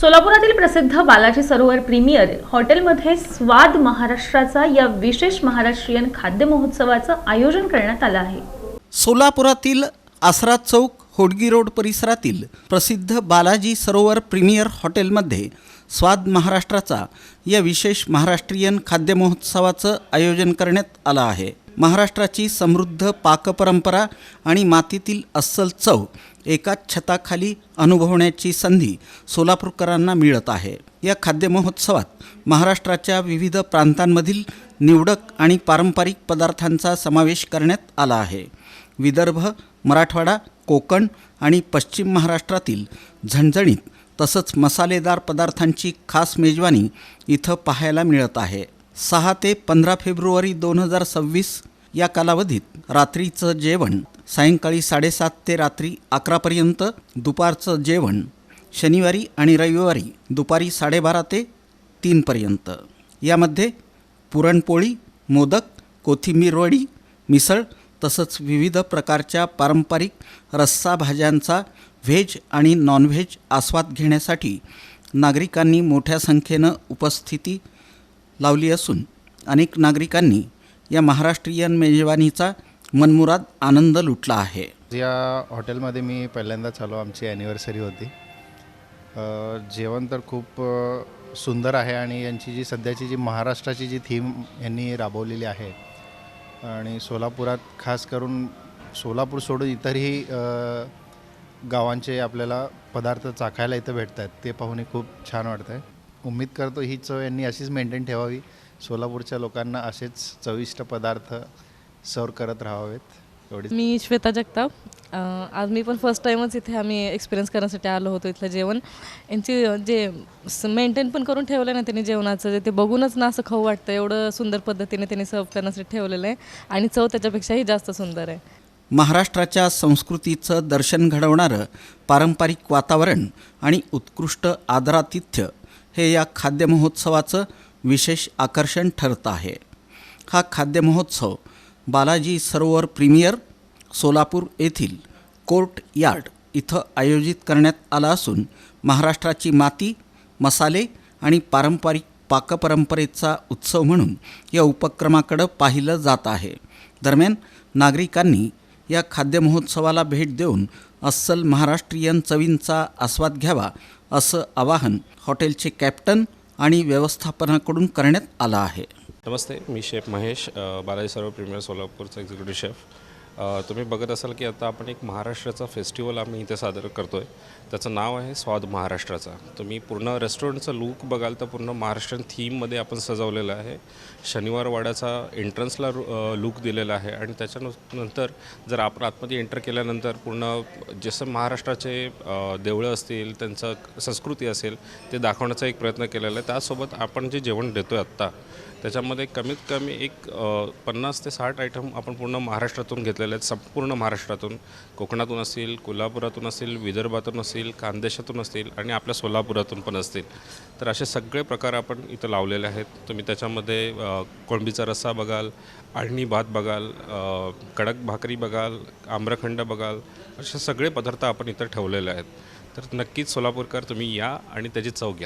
सोलापुरातील प्रसिद्ध बालाजी सरोवर प्रीमियर हॉटेलमध्ये स्वाद महाराष्ट्राचा या विशेष महाराष्ट्रीयन खाद्य महोत्सवाचं आयोजन करण्यात आलं आहे. सोलापुरातील आसरा चौक होडगी रोड परिसरातील प्रसिद्ध बालाजी सरोवर प्रीमियर हॉटेलमध्ये स्वाद महाराष्ट्राचा या विशेष महाराष्ट्रीयन खाद्य महोत्सवाचं आयोजन करण्यात आलं आहे. महाराष्ट्राची समृद्ध पाकपरंपरा आणि मातीतील अस्सल चव एकाच छताखाली अनुभवण्याची संधी सोलापूरकरांना मिळत आहे. या खाद्य महोत्सवात महाराष्ट्राच्या विविध प्रांतांमधील निवडक आणि पारंपरिक पदार्थांचा समावेश करण्यात आला आहे. विदर्भ मराठवाडा कोकण आणि पश्चिम महाराष्ट्रातील झणझणीत तसंच मसालेदार पदार्थांची खास मेजवानी इथं पाहायला मिळत आहे. सहा ते पंधरा फेब्रुवारी दोन हजार सव्वीस या कालावधीत रात्रीचं जेवण सायंकाळी साडेसात ते रात्री अकरापर्यंत दुपारचं जेवण शनिवारी आणि रविवारी दुपारी साडेबारा ते तीनपर्यंत यामध्ये पुरणपोळी मोदक कोथिंबीर वडी मिसळ तसंच विविध प्रकारच्या पारंपरिक रस्सा भाज्यांचा व्हेज आणि नॉनव्हेज आस्वाद घेण्यासाठी नागरिकांनी मोठ्या संख्येनं उपस्थिती लावली असून अनेक नागरिकांनी या महाराष्ट्रीयन मेजवानीचा मनमुराद आनंद लुटला आहे. या हॉटेलमध्ये मी पहिल्यांदाच आलो. आमची ॲनिव्हर्सरी होती. जेवण तर खूप सुंदर आहे आणि यांची जी सध्याची जी महाराष्ट्राची जी थीम यांनी राबवलेली आहे आणि सोलापुरात खास करून सोलापूर सोडून इतरही गावांचे आपल्याला पदार्थ चाखायला इथं भेटत आहेत ते पाहून खूप छान वाटतं आहे उम्मीद करतो ही चव यांनी अशीच मेंटेन ठेवावी. सोलापूरच्या लोकांना असेच चविष्ट पदार्थ सर्व करत राहावेत एवढीच. मी श्वेता जगताप. अ, आज मी पण फर्स्ट टाईमच इथे आम्ही एक्सपिरियन्स करण्यासाठी आलो होतो इथलं जेवण. यांची जे मेंटेन पण करून ठेवलं ना त्यांनी जेवणाचं जे ते बघूनच ना असं खाऊ वाटतं. एवढं सुंदर पद्धतीने त्यांनी सर्व करण्यासाठी ठेवलेलं आहे. आणि चव त्याच्यापेक्षाही जास्त सुंदर आहे. महाराष्ट्राच्या संस्कृतीचं दर्शन घडवणारं पारंपरिक वातावरण आणि उत्कृष्ट आदरातिथ्य हे या खाद्य महोत्सवाचं विशेष आकर्षण ठरत आहे. हा खाद्य महोत्सव बालाजी सरोवर प्रीमियर सोलापूर येथील कोर्ट यार्ड इथं आयोजित करण्यात आला असून महाराष्ट्राची माती मसाले आणि पारंपरिक पाकपरंपरेचा उत्सव म्हणून या उपक्रमाकडं पाहिलं जात आहे. दरम्यान नागरिकांनी या खाद्य महोत्सवाला भेट देऊन अस्सल महाराष्ट्रीयन चवींचा आस्वाद घ्यावा असं आवाहन हॉटेलचे कॅप्टन आणि व्यवस्थापनाकडून करण्यात आलं आहे. नमस्ते मी शेफ महेश बालाजी सर्व प्रीमियर सोलापूरचा एक्झिक्युटिव्ह शेफ तुम्ही बघत असाल की आता आपण एक महाराष्ट्राचा फेस्टिवल आम्ही इथे सादर करतो आहे त्याचं नाव आहे स्वाद महाराष्ट्राचा. तुम्ही पूर्ण रेस्टॉरंटचं लूक बघाल तर पूर्ण महाराष्ट्रीयन थीममध्ये आपण सजवलेलं आहे. शनिवार वाड्याचा एंट्रन्सला लूक दिलेला आहे आणि त्याच्यानंतर जर आपण आतमध्ये एंटर केल्यानंतर पूर्ण जसं महाराष्ट्राचे देवळं असतील त्यांचं संस्कृती असेल ते दाखवण्याचा एक प्रयत्न केलेला आहे. त्यासोबत आपण जे जेवण देतो आहे आत्ता त्याच्यामध्ये कमीत कमी एक पन्नास ते साठ आयटम आपण पूर्ण महाराष्ट्रातून घेतलेले आहेत. संपूर्ण महाराष्ट्रातून कोकणातून असतील कोल्हापुरातून असतील विदर्भातून असतील खानदेशातून असतील आणि आपल्या सोलापुरातून पण असतील. तर असे सगळे प्रकार आपण इथं लावलेले आहेत. तुम्ही त्याच्यामध्ये कोळंबीचा रस्सा बघाल आळणी भात बघाल कडक भाकरी बघाल आम्रखंड बघाल असे सगळे पदार्थ आपण इथं ठेवलेले आहेत. तर नक्कीच सोलापूरकर तुम्ही या आणि त्याची चव घ्या.